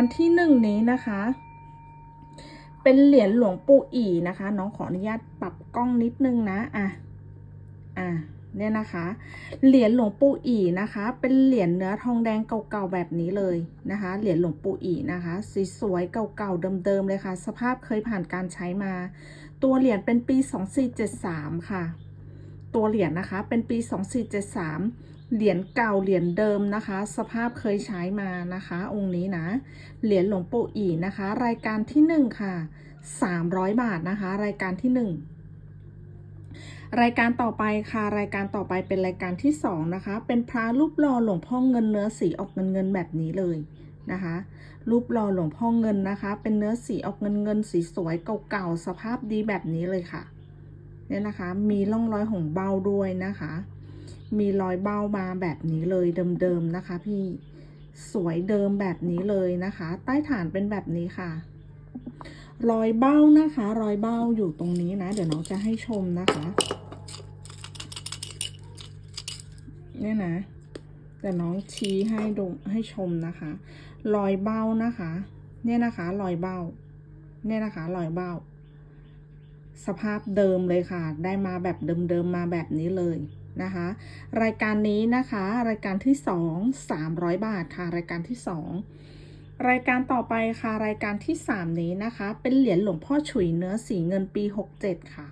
อันที่หนึ่งนี้นะคะ เป็นเหรียญหลวงปู่อีนะคะ น้องขออนุญาตปรับกล้องนิดนึงนะอะอะเนี่ยนะคะ เหรียญหลวงปู่อีนะคะ เป็นเหรียญเนื้อทองแดงเก่าๆแบบนี้เลยนะคะ เหรียญหลวงปู่อีนะคะ สีสวยเก่าๆเดิมๆเลยค่ะ สภาพเคยผ่านการใช้มา ตัวเหรียญเป็นปี 2473 ค่ะ ตัวเหรียญนะคะ เป็นปี 2473 เหรียญเก่าเหรียญเดิมนะคะ สภาพเคยใช้มานะคะ องค์นี้นะ เหรียญหลวงปู่อีนะคะ รายการที่หนึ่งค่ะ 300 บาทนะคะ รายการที่หนึ่งรายการต่อไปค่ะ รายการต่อไปเป็นรายการที่สองนะคะ เป็นพระรูปหล่อหลวงพ่อเงินเนื้อสีออกเงินเงินแบบนี้เลยนะคะ รูปหล่อหลวงพ่อเงินนะคะ เป็นเนื้อสีออกเงินเงินสีสวยเก่าๆสภาพดีแบบนี้เลยค่ะเนี่ยนะคะ มีร่องรอยของเบาด้วยนะคะ มีรอยเบ้ามาแบบนี้เลยเดิมๆนะคะ พี่สวยเดิมแบบนี้เลยนะคะ ใต้ฐานเป็นแบบนี้ค่ะ รอยเบ้านะคะ รอยเบ้าอยู่ตรงนี้นะ เดี๋ยวน้องจะให้ชมนะคะเนี่ยนะแต่น้องชี้ให้ดูให้ชมนะคะ รอยเบ้านะคะ เนี่ยนะคะ รอยเบ้า เนี่ยนะคะ รอยเบ้า สภาพเดิมเลยค่ะ ได้มาแบบเดิมๆมาแบบนี้เลย นะคะ รายการนี้นะคะ รายการที่สองสามร้อยบาทค่ะ รายการที่สองรายการต่อไปค่ะ รายการที่สามนี้นะคะ เป็นเหรียญหลวงพ่อฉุยเนื้อสีเงินปีหกเจ็ดค่ะ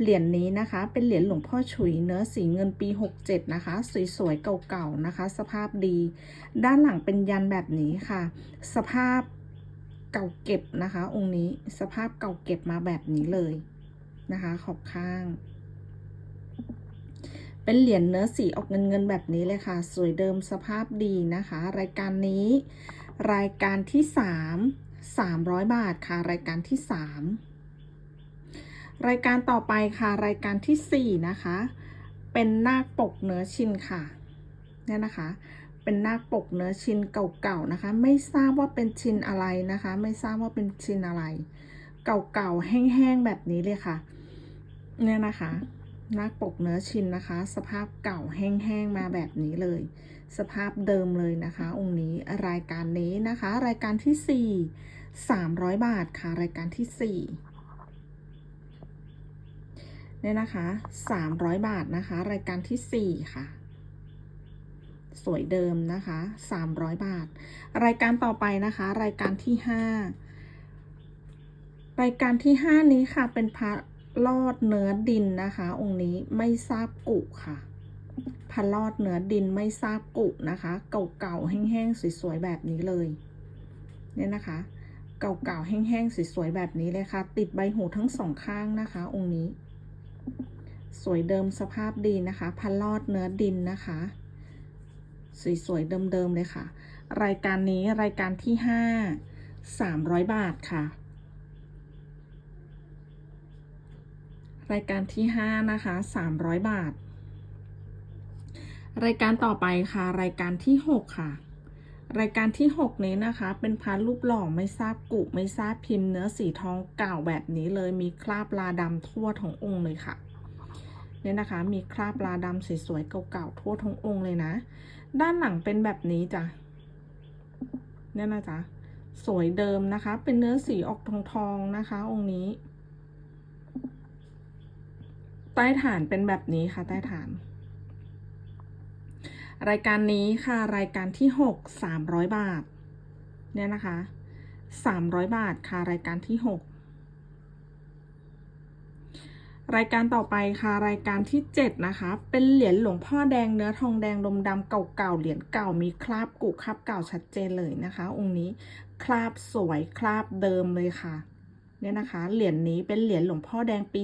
เหรียญนี้นะคะ เป็นเหรียญหลวงพ่อฉุยเนื้อสีเงินปี 67 นะคะ สวยๆเก่าๆนะคะ สภาพดี ด้านหลังเป็นยันแบบนี้ค่ะ สภาพเก่าเก็บนะคะ องค์นี้สภาพเก่าเก็บมาแบบนี้เลยนะคะ ขอบข้าง เป็นเหรียญเนื้อสีออกเงินเงินแบบนี้เลยค่ะ สวยเดิมสภาพดีนะคะ รายการนี้ รายการที่สามสามร้อยบาทค่ะ รายการที่สามรายการต่อไปค่ะ รายการที่สี่นะคะ เป็นนาคปกเนื้อชินค่ะเนี่ยนะคะ เป็นนาคปกเนื้อชินเก่าๆนะคะ ไม่ทราบว่าเป็นชินอะไรนะคะ ไม่ทราบว่าเป็นชินอะไร เก่าๆแห้งๆแบบนี้เลยค่ะ เนี่ยนะคะ นาปกเนื้อชินนะคะ สภาพเก่าแห้งๆมาแบบนี้เลย สภาพเดิมเลยนะคะ องค์นี้รายการนี้นะคะ รายการที่สี่สามร้อยบาทค่ะ รายการที่สี่เนี่ยนะคะ 300 บาทนะคะ รายการที่ 4 ค่ะ สวยเดิมนะคะ 300 บาท รายการต่อไปนะคะ รายการที่ 5 รายการที่ 5 นี้ค่ะเป็นพระ ลอดเนื้อดินนะคะ องค์นี้ไม่ทราบกุค่ะพระลอดเนื้อดินไม่ทราบกุนะคะ เก่าๆแห้งๆสวยๆแบบนี้เลยเนี่ยนะคะ เก่าๆแห้งๆสวยๆแบบนี้เลยค่ะ ติดใบหูทั้งสองข้างนะคะ องค์นี้ สวยเดิมสภาพดีนะคะพันลอดเนื้อดินนะคะสวยๆเดิมๆเลยค่ะ รายการนี้รายการที่ห้าสามร้อยบาทค่ะ รายการที่ห้านะคะสามร้อยบาท รายการต่อไปค่ะ รายการที่หกค่ะ รายการที่หกนี้นะคะ เป็นพันรูปหล่อไม่ทราบกุไม่ทราบพิมพ์เนื้อสีทองเก่าแบบนี้เลยมีคราบลาดำทั่วทั้งองค์เลยค่ะเนี่ยนะคะ มีคราบลาดำสวยๆเก่าๆทั่วทั้งองค์เลยนะ ด้านหลังเป็นแบบนี้จ้ะเนี่ยนะจ๊ะสวยเดิมนะคะ เป็นเนื้อสีออกทองๆนะคะ องค์นี้ ใต้ฐานเป็นแบบนี้ค่ะ ใต้ฐาน รายการนี้ค่ะรายการที่หกสามร้อยบาท เนี่ยนะคะสามร้อยบาทค่ะรายการที่หกรายการต่อไปค่ะรายการที่ 7 นะคะ เป็นเหรียญหลวงพ่อแดงเนื้อทองแดงลมดำเก่าๆเหรียญเก่ามีคราบกุคราบเก่าชัดเจนเลยนะคะ องค์นี้คราบสวยคราบเดิมเลยค่ะเนี่ยนะคะเหรียญนี้เป็นเหรียญหลวงพ่อแดงปี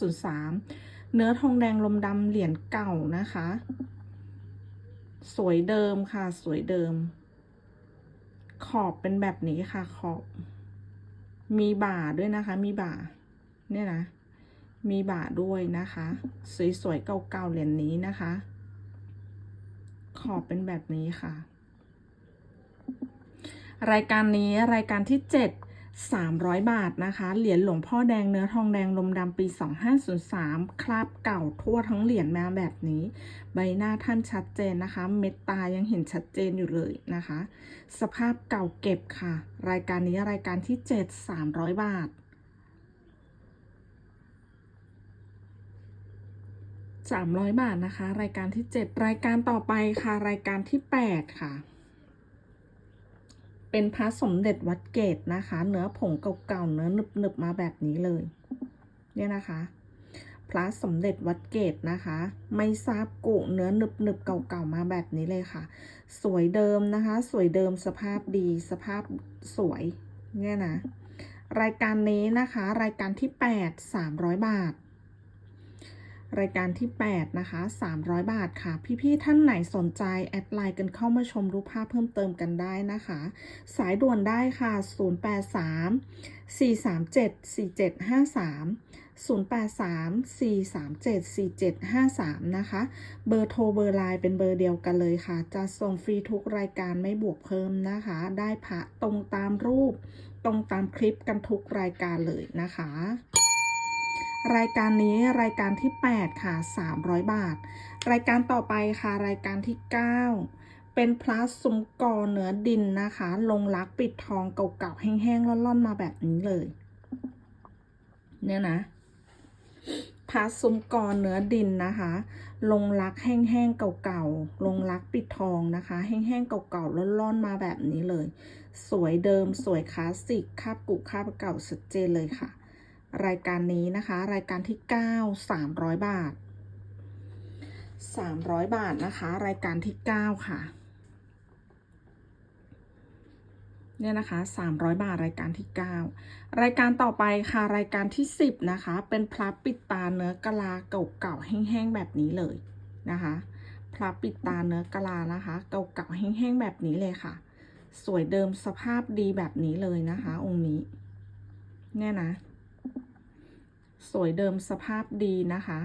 2503 เนื้อทองแดงลมดำเหรียญเก่านะคะ สวยเดิมค่ะ สวยเดิม ขอบเป็นแบบนี้ค่ะ ขอบ มีบ่าด้วยนะคะ มีบ่า เนี่ยนะ มีบ่าด้วยนะคะ สวยๆเก่าๆเหรียญนี้นะคะ ขอบเป็นแบบนี้ค่ะรายการนี้รายการที่ 300 บาทนะคะ เหรียญหลวงพ่อแดงเนื้อทองแดงลมดำปี 2503 คราบเก่าทั่วทั้งเหรียญมาแบบนี้ ใบหน้าท่านชัดเจนนะคะ เม็ดตายังเห็นชัดเจนอยู่เลยนะคะ สภาพเก่าเก็บค่ะ รายการนี้รายการที่ 7 300 บาท 300 บาทนะคะ รายการที่ 7 รายการต่อไปค่ะ รายการที่ 8 ค่ะ เป็นพระสมเด็จวัดเกตนะคะ เนื้อผงเก่าๆเนื้อหนึบๆมาแบบนี้เลย เนี่ยนะคะ พระสมเด็จวัดเกตนะคะ ไม่ทราบกุเนื้อหนึบๆเก่าๆมาแบบนี้เลยค่ะ สวยเดิมนะคะ สวยเดิมสภาพดีสภาพสวย เนี่ยนะ รายการนี้นะคะ รายการที่ 8 300 บาท รายการที่ 8 นะคะ 300 บาทค่ะ พี่ๆท่านไหนสนใจ แอดไลน์กันเข้ามาชมรูปภาพเพิ่มเติมกันได้นะคะ สายด่วนได้ค่ะ 083 437 4753 083 437 4753 นะคะ เบอร์โทรเบอร์ไลน์เป็นเบอร์เดียวกันเลยค่ะ จะส่งฟรีทุกรายการไม่บวกเพิ่มนะคะ ได้พระตรงตามรูป ตรงตามคลิปกันทุกรายการเลยนะคะ รายการนี้รายการที่ 8 ค่ะ 300 บาท รายการต่อไปค่ะ รายการที่ 9 เป็นพลาสซุ้มกอเนื้อดินนะคะ ลงรักปิดทองเก่าๆแห้งๆล่อนๆมาแบบนี้เลย เนี่ยนะพลาสซุ้มกอเนื้อดินนะคะ ลงรักแห้งๆเก่าๆลงรักปิดทองนะคะ แห้งๆเก่าๆล่อนๆมาแบบนี้เลย สวยเดิมสวยคลาสสิกคาบกุคาบเก่าชัดเจนเลยค่ะ รายการนี้นะคะ รายการที่ 9 300 บาท 300 บาทนะคะ รายการที่ 9 ค่ะ เนี่ยนะคะ 300 บาทรายการที่ 9 รายการต่อไปค่ะ รายการที่ 10 นะคะ เป็นพระปิดตาเนื้อกะลาเก่าๆแห้งๆแบบนี้เลยนะคะพระปิดตาเนื้อกะลานะคะ เก่าๆแห้งๆแบบนี้เลยค่ะ สวยเดิมสภาพดีแบบนี้เลยนะคะ องค์นี้ เนี่ยนะ สวยเดิมสภาพดีนะคะ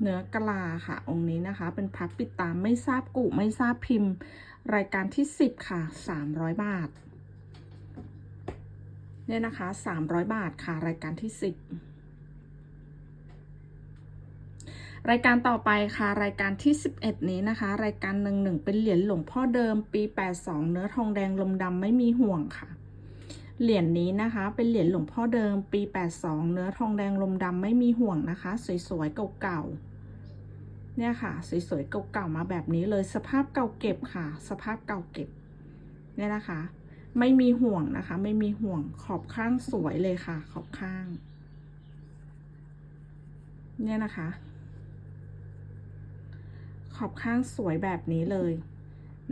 เนื้อกะลาค่ะ องค์นี้นะคะ เป็นพับปิดตามไม่ทราบกุไม่ทราบพิมพ์ รายการที่ 10 ค่ะ 300 บาท เนี่ยนะคะ 300 บาทค่ะ รายการที่ 10รายการต่อไปค่ะ รายการที่ 11 นี้นะคะ รายการหนึ่งหนึ่งเป็นเหรียญหลวงพ่อเดิมปี 82 เนื้อทองแดงลมดำไม่มีห่วงค่ะ เหรียญนี้นะคะ เป็นเหรียญหลวงพ่อเดิมปี 82 เนื้อทองแดงลมดำไม่มีห่วงนะคะ สวยๆเก่าๆเนี่ยค่ะ สวยๆเก่าๆมาแบบนี้เลยสภาพเก่าเก็บค่ะ สภาพเก่าเก็บเนี่ยนะคะ ไม่มีห่วงนะคะ ไม่มีห่วงขอบข้างสวยเลยค่ะ ขอบข้าง เนี่ยนะคะ ขอบข้างสวยแบบนี้เลย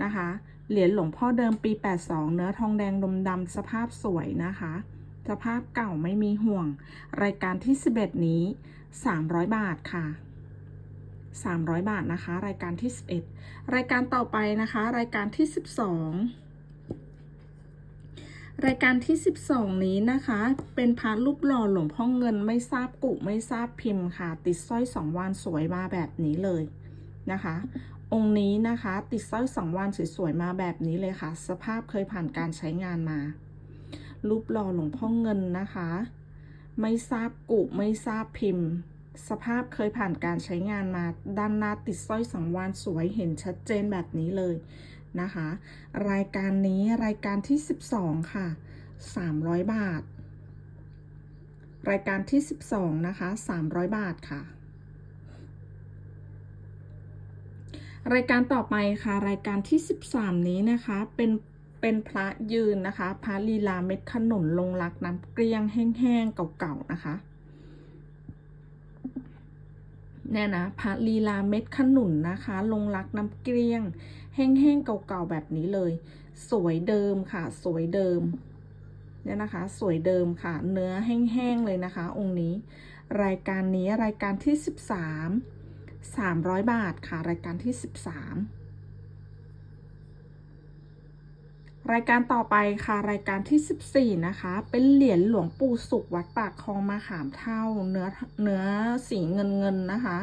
นะคะ เหรียญหลวงพ่อเดิมปี 82 เนื้อทองแดงดมดำสภาพสวยนะคะ สภาพเก่าไม่มีห่วง รายการที่ 11 นี้ 300 บาทค่ะ 300 บาทนะคะ รายการที่ 11 รายการต่อไปนะคะ รายการที่ 12 รายการที่ 12 นี้นะคะ เป็นพระรูปหล่อหลวงพ่อเงินไม่ทราบกุไม่ทราบพิมพ์ค่ะ ติดสร้อยสองวานสวยมาแบบนี้เลยนะคะ องค์นี้นะคะ ติดสร้อยสองวานสวยๆมาแบบนี้เลยค่ะ สภาพเคยผ่านการใช้งานมา รูปหล่อหลวงพ่อเงินนะคะ ไม่ทราบกุไม่ทราบพิมพ์ สภาพเคยผ่านการใช้งานมา ด้านหน้าติดสร้อยสังวานสวยเห็นชัดเจนแบบนี้เลยนะคะ รายการนี้รายการที่ 12 ค่ะ 300 บาท รายการที่ 12 นะคะ 300 บาทค่ะ รายการต่อไปค่ะ รายการที่ 13 นี้นะคะเป็นเป็นพระยืนนะคะพระลีลาเม็ดขนุนลงรักน้ำเกลี้ยงแห้งๆเก่าๆนะคะเนี่ยนะพระลีลาเม็ดขนุนนะคะ ลงรักน้ำเกลี้ยง แห้งๆเก่าๆแบบนี้เลย สวยเดิมค่ะ สวยเดิมเนี่ยนะคะ สวยเดิมค่ะ เนื้อแห้งๆเลยนะคะ องค์นี้ รายการนี้รายการที่ 13 300 บาทค่ะ รายการที่ 13 รายการต่อไปค่ะ รายการที่ 14 นะคะ เป็นเหรียญหลวงปู่สุขวัดปากคลองมาขามเท่า เนื้อเนื้อสีเงินเงินนะคะ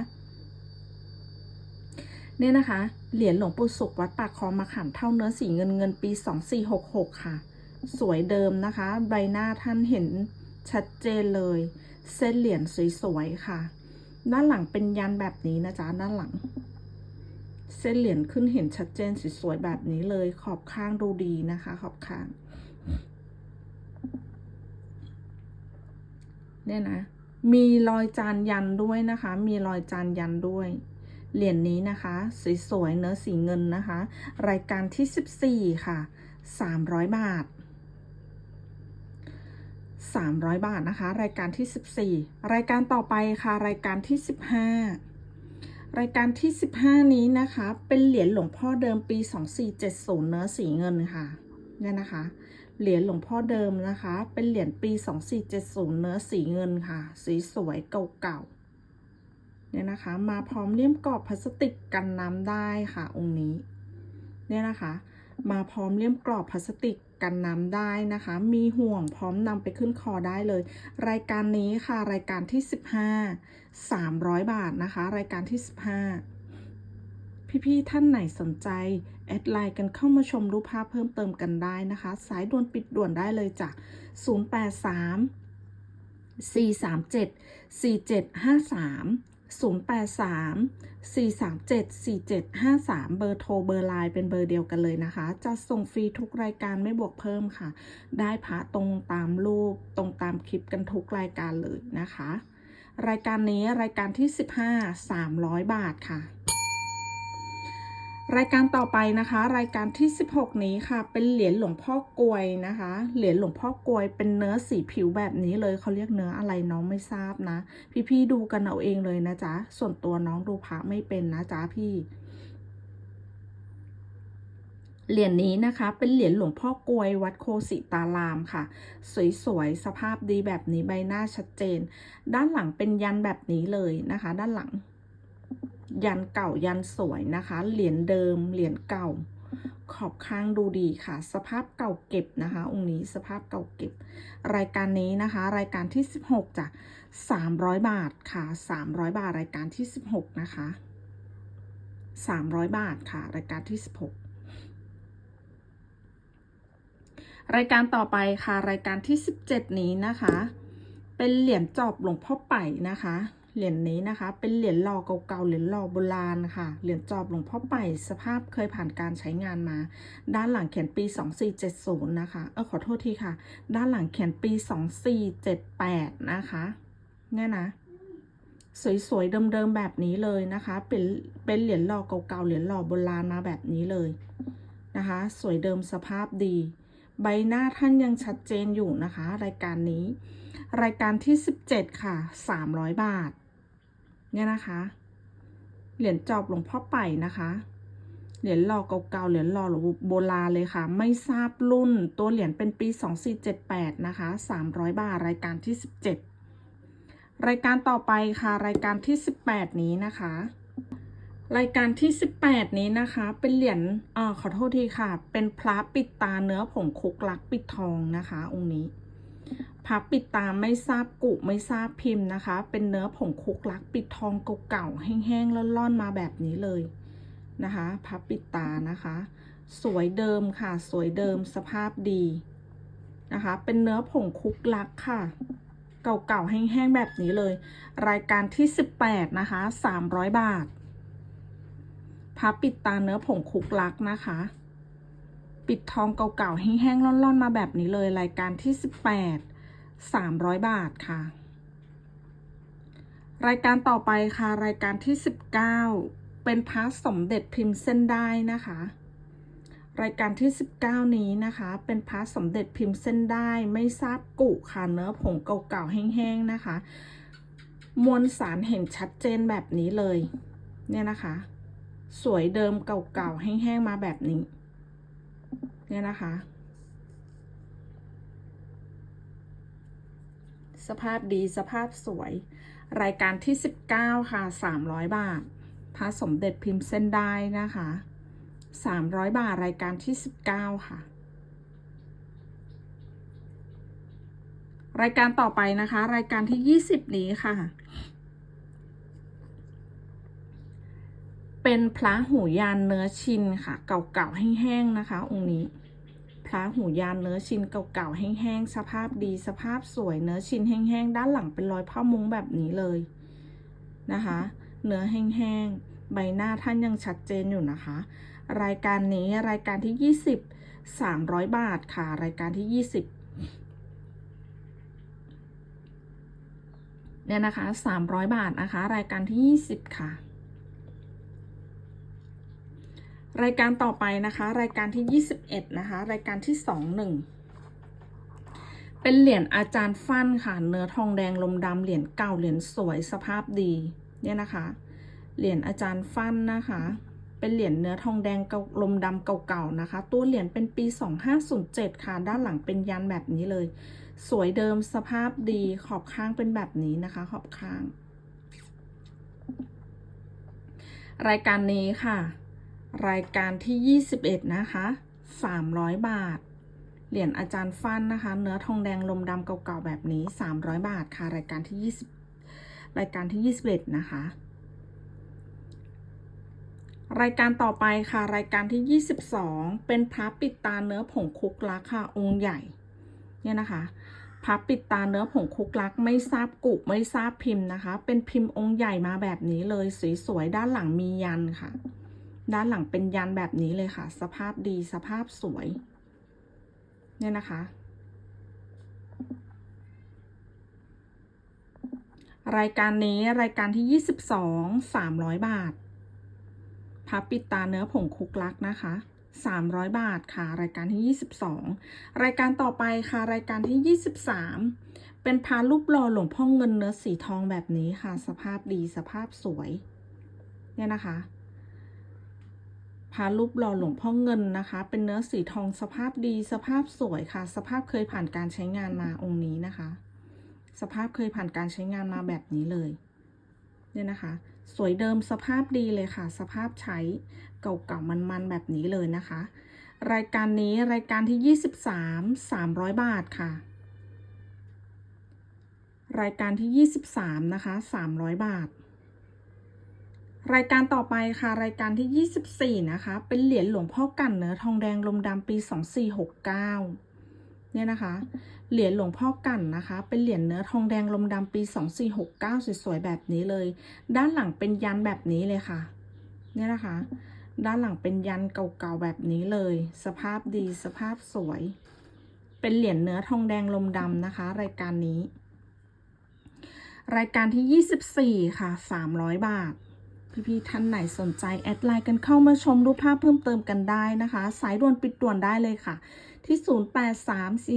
เนี่ยนะคะ เหรียญหลวงปู่สุขวัดปากคลองมาขามเท่าเนื้อสีเงินเงินปี 2466 ค่ะ สวยเดิมนะคะ ใบหน้าท่านเห็นชัดเจนเลย เส้นเหรียญสวยๆค่ะ ด้านหลังเป็นยันแบบนี้นะจ๊ะด้านหลัง เส้นเหรียญขึ้นเห็นชัดเจนสวยๆแบบนี้เลยขอบข้างดูดีนะคะ ขอบข้าง เนี่ยนะ มีรอยจานยันด้วยนะคะ มีรอยจานยันด้วยเหรียญนี้นะคะสวยๆเนื้อสีเงินนะคะ รายการที่ 14 ค่ะ 300 บาท 300 บาทนะคะ รายการที่ 14 รายการต่อไปค่ะ รายการที่ 15 รายการที่ 15 นี้นะคะ เป็นเหรียญหลวงพ่อเดิมปี 2470 เนื้อสีเงินค่ะเนี่ยนะคะ เหรียญหลวงพ่อเดิมนะคะ เป็นเหรียญปี 2470 เนื้อสีเงินค่ะ สีสวยเก่าๆเนี่ยนะคะ มาพร้อมเลี่ยมกรอบพลาสติกกันน้ำได้ค่ะองค์นี้เนี่ยนะคะ มาพร้อมเลี่ยมกรอบพลาสติกกันน้ำได้นะคะ มีห่วงพร้อมนำไปขึ้นคอได้เลย รายการนี้ค่ะรายการที่ 15 300 บาทนะคะ รายการที่ 15 พี่ๆท่านไหนสนใจ แอดไลน์กันเข้ามาชมรูปภาพเพิ่มเติมกันได้นะคะ สายด่วนปิดด่วนได้เลยจ้ะ083 437 4753 083 437 4753 เบอร์โทรเบอร์ไลน์เป็นเบอร์เดียวกันเลยนะคะ จะส่งฟรีทุกรายการไม่บวกเพิ่มค่ะ ได้พระตรงตามรูปตรงตามคลิปกันทุกรายการเลยนะคะ รายการนี้รายการที่ 15 300 บาทค่ะ รายการต่อไปนะคะ รายการที่ 16 นี้ค่ะ เป็นเหรียญหลวงพ่อกลวยนะคะ เหรียญหลวงพ่อกลวยเป็นเนื้อสีผิวแบบนี้เลยเขาเรียกเนื้ออะไรน้องไม่ทราบนะ พี่ๆดูกันเอาเองเลยนะจ๊ะส่วนตัวน้องดูพระไม่เป็นนะจ๊ะพี่เหรียญนี้นะคะเป็นเหรียญหลวงพ่อกลวยวัดโคสิตารามค่ะ สวยๆสภาพดีแบบนี้ใบหน้าชัดเจน ด้านหลังเป็นยันแบบนี้เลยนะคะ ด้านหลัง ยันเก่ายันสวยนะคะ เหรียญเดิม เหรียญเก่า ขอบข้างดูดีค่ะ สภาพเก่าเก็บนะคะ องค์นี้สภาพเก่าเก็บ รายการนี้นะคะ รายการที่ 16จ้ะ300 บาทค่ะ 300 บาท รายการที่ 16 นะคะ 300 บาทค่ะ รายการที่ 16รายการต่อไปค่ะ รายการที่ 17 นี้นะคะ เป็นเหรียญจอบหลวงพ่อไป่นะคะ เหรียญนี้นะคะ เป็นเหรียญหล่อเก่าๆ เหรียญหล่อโบราณค่ะ เหรียญจอบหลวงพ่อไป่สภาพเคยผ่านการใช้งานมา ด้านหลังเขียนปี 2470 นะคะ เออขอโทษทีค่ะ ด้านหลังเขียนปี 2478 นะคะเนี่ยนะ สวยๆ เดิมๆ แบบนี้เลยนะคะ เป็น เป็นเหรียญหล่อเก่าๆ เหรียญหล่อโบราณมาแบบนี้เลยนะคะ สวยเดิมสภาพดี ใบหน้าท่านยังชัดเจนอยู่นะคะ รายการนี้รายการที่ 17 ค่ะ 300 บาท เนี่ยนะคะ เหรียญจอบหลวงพ่อไป่นะคะ เหรียญหล่อเก่าๆเหรียญหล่อโบราณเลยค่ะ ไม่ทราบรุ่นตัวเหรียญเป็นปี 2478 นะคะ 300 บาทรายการที่ 17 รายการต่อไปค่ะ รายการที่ 18 นี้นะคะ รายการที่ 18 นี้นะคะ เป็นเหรียญอ่าขอโทษทีค่ะ เป็นพระปิดตาเนื้อผงคุกลักปิดทองนะคะ องค์นี้ พระปิดตาไม่ทราบกุไม่ทราบพิมพ์นะคะ เป็นเนื้อผงคุกลักปิดทองเก่าๆแห้งๆล่อนๆมาแบบนี้เลยนะคะพระปิดตานะคะ สวยเดิมค่ะ สวยเดิมสภาพดีนะคะ เป็นเนื้อผงคุกลักค่ะ เก่าๆแห้งๆแบบนี้เลย รายการที่ 18 นะคะ 300 บาทพระปิดตาเนื้อผงคุกลักนะคะ ปิดทองเก่าๆแห้งๆร่อนๆ มาแบบนี้เลยรายการที่ 18 300 บาทค่ะ รายการต่อไปค่ะ รายการที่ 19 เป็นพระสมเด็จพิมพ์เส้นได้นะคะ รายการที่ 19 นี้นะคะ เป็นพระสมเด็จพิมพ์เส้นได้ไม่ทราบกุค่ะเนื้อผงเก่าๆแห้งๆนะคะ มวลสารเห็นชัดเจนแบบนี้เลย เนี่ยนะคะ สวยเดิมเก่าๆแห้งๆมาแบบนี้ เนี่ยนะคะ สภาพดีสภาพสวย รายการที่ 19 ค่ะ 300 บาทพระสมเด็จพิมพ์เส้นได้นะคะ 300 บาทรายการที่ 19 ค่ะ รายการต่อไปนะคะ รายการที่ 20 นี้ค่ะเป็นพระหูยานเนื้อชินค่ะ เก่าๆแห้งๆนะคะ องค์นี้ พระหูยานเนื้อชิ้นเก่าๆแห้งๆสภาพดีสภาพสวยเนื้อชิ้นแห้งๆด้านหลังเป็นรอยผ้ามุ้งแบบนี้เลยนะคะ เนื้อแห้งๆใบหน้าท่านยังชัดเจนอยู่นะคะ รายการนี้รายการที่ 20 300 บาทค่ะ รายการที่ 20เนี่ยนะคะ 300 บาทนะคะ รายการที่ 20 ค่ะ รายการต่อไปนะคะ รายการที่ 21 นะคะ รายการที่ 21 เป็นเหรียญอาจารย์ฟั่นค่ะ เนื้อทองแดงลมดำเหรียญเก่าเหรียญสวยสภาพดี เนี่ยนะคะ เหรียญอาจารย์ฟั่นนะคะ เป็นเหรียญเนื้อทองแดงลมดำเก่าๆนะคะ ตัวเหรียญเป็นปี 2507 ค่ะ ด้านหลังเป็นยันแบบนี้เลย สวยเดิมสภาพดีขอบข้างเป็นแบบนี้นะคะ ขอบข้าง รายการนี้ค่ะ รายการที่ 21 นะคะ 300 บาท เหรียญอาจารย์ฟันนะคะ เนื้อทองแดงลมดำเก่าๆแบบนี้ 300 บาทค่ะ รายการที่ 20 รายการที่ 21 นะคะ รายการต่อไปค่ะ รายการที่ 22 เป็นพระปิดตาเนื้อผงคุกลักค่ะ องค์ใหญ่ เนี่ยนะคะพับปิดตาเนื้อผงคุกลักไม่ทราบกุไม่ทราบพิมพ์นะคะ เป็นพิมพ์องค์ใหญ่มาแบบนี้เลยสวยๆด้านหลังมียันค่ะ ด้านหลังเป็นยันแบบนี้เลยค่ะ สภาพดีสภาพสวย เนี่ยนะคะ รายการนี้รายการที่ 22 300 บาทพับปิดตาเนื้อผงคุกลักนะคะ 300 บาทค่ะ รายการที่ 22 รายการต่อไปค่ะ รายการที่ 23 เป็นพารูปหล่อหลวงพ่อเงินเนื้อสีทองแบบนี้ค่ะ สภาพดีสภาพสวย เนี่ยนะคะ พารูปหล่อหลวงพ่อเงินนะคะ เป็นเนื้อสีทองสภาพดีสภาพสวยค่ะ สภาพเคยผ่านการใช้งานมาองค์นี้นะคะ สภาพเคยผ่านการใช้งานมาแบบนี้เลยเนี่ยนะคะ สวยเดิมสภาพดีเลยค่ะ สภาพใช้เก่าๆมันๆแบบนี้เลยนะคะ รายการนี้รายการที่ 23 300 บาทค่ะ รายการที่ 23 นะคะ 300 บาท รายการต่อไปค่ะ รายการที่ 24 นะคะ เป็นเหรียญหลวงพ่อกันเนื้อทองแดงลมดำปี 2469 เนี่ยนะคะ เหรียญหลวงพ่อกันนะคะ เป็นเหรียญเนื้อทองแดงลมดำปี 2469 สวยๆแบบนี้เลย ด้านหลังเป็นยันแบบนี้เลยค่ะ เนี่ยนะคะ ด้านหลังเป็นยันเก่าๆแบบนี้เลย สภาพดีสภาพสวย เป็นเหรียญเนื้อทองแดงลมดำนะคะ รายการนี้ รายการที่ 24 ค่ะ 300 บาท พี่ๆท่านไหนสนใจแอดไลน์กันเข้ามาชมรูปภาพเพิ่มเติมกันได้นะคะ สายด่วนปิดด่วนได้เลยค่ะ ที่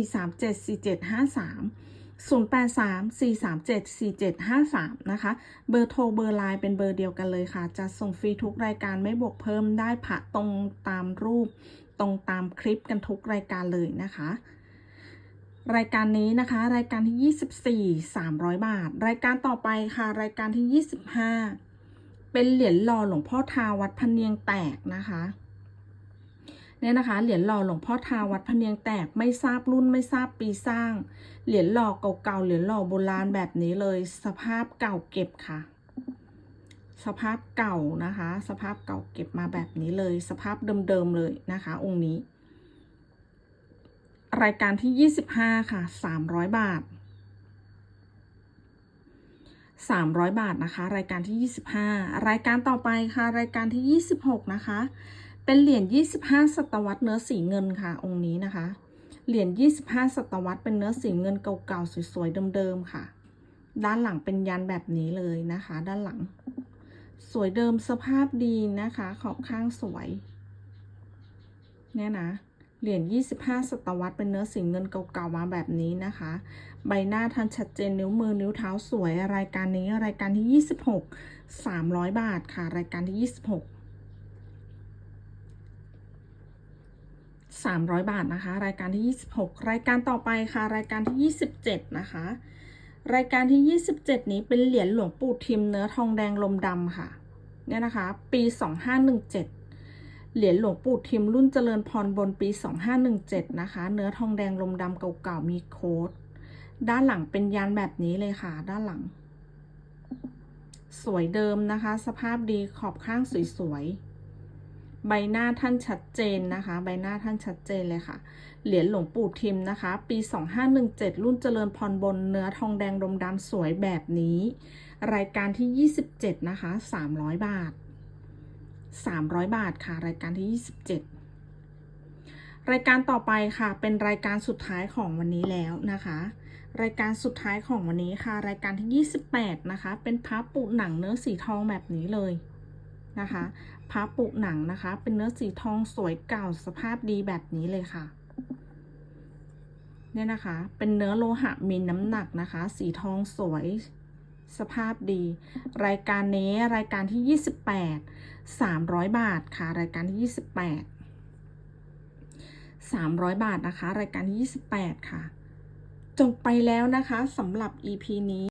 0834375303นะคะ เบอร์โทรเบอร์ไลน์เป็นเบอร์เดียวกันเลยค่ะ จะส่งฟรีทุกรายการไม่บวกเพิ่มได้ผ่าตรงตามรูป ตรงตามคลิปกันทุกรายการเลยนะคะ รายการนี้นะคะ รายการที่ 24 300 บาท รายการต่อไปค่ะ รายการที่ 25 เป็นเหรียญหล่อหลวงพ่อทาวัดพะเนียงแตกนะคะเนี่ยนะคะเหรียญหล่อหลวงพ่อทาวัดพเนียงแตกไม่ทราบรุ่นไม่ทราบปีสร้าง เหรียญหล่อเก่าๆเหรียญหล่อโบราณแบบนี้เลย สภาพเก่าเก็บค่ะ สภาพเก่านะคะ สภาพเก่าเก็บมาแบบนี้เลย สภาพเดิมๆเลยนะคะ องค์นี้ รายการที่ 25 ค่ะ 300 บาท 300 บาทนะคะ รายการที่ 25 รายการต่อไปค่ะ รายการที่ 26 นะคะ เป็นเหรียญ 25 ศตวรรษเนื้อสีเงินค่ะ องค์นี้นะคะ เหรียญ 25 ศตวรรษเป็นเนื้อสีเงินเก่าๆ สวยๆ เดิมๆ ค่ะ ด้านหลังเป็นยันแบบนี้เลยนะคะ ด้านหลัง สวยเดิมสภาพดีนะคะ ขอบข้างสวย เนี่ยนะ เหรียญ 25 ศตวรรษเป็นเนื้อสีเงินเก่าๆ มาแบบนี้นะคะ ใบหน้าทันชัดเจนนิ้วมือนิ้วเท้าสวยรายการนี้รายการที่ 26 300 บาทค่ะ รายการที่ 26 300 บาทนะคะ รายการที่ 26 รายการต่อไปค่ะ รายการที่ 27 นะคะ รายการที่ 27 นี้เป็นเหรียญหลวงปู่ทิมเนื้อทองแดงลมดำค่ะ เนี่ยนะคะ ปี 2517 เหรียญหลวงปู่ทิมรุ่นเจริญพรบนปี 2517 นะคะ เนื้อทองแดงลมดำเก่าๆมีโค้ด ด้านหลังเป็นยันแบบนี้เลยค่ะ ด้านหลัง สวยเดิมนะคะ สภาพดีขอบข้างสวยๆ ใบหน้าท่านชัดเจนนะคะ ใบหน้าท่านชัดเจนเลยค่ะ เหรียญหลวงปู่ทิมนะคะ ปี 2517 รุ่นเจริญพรบนเนื้อทองแดงดมดำสวยแบบนี้ รายการที่ 27 นะคะ 300 บาท 300 บาทค่ะ รายการที่ 27รายการต่อไปค่ะเป็นรายการสุดท้ายของวันนี้แล้วนะคะ รายการสุดท้ายของวันนี้ค่ะ รายการที่ 28 นะคะ เป็นพระปุหนังเนื้อสีทองแบบนี้เลยนะคะพระปุหนังนะคะ เป็นเนื้อสีทองสวยเก่าสภาพดีแบบนี้เลยค่ะเนี่ยนะคะ เป็นเนื้อโลหะมีน้ำหนักนะคะ สีทองสวยสภาพดี รายการนี้รายการที่ 28 300 บาทค่ะ รายการที่ 28 300 บาทนะคะ รายการที่ 28 ค่ะ จบไปแล้วนะคะสำหรับ EP นี้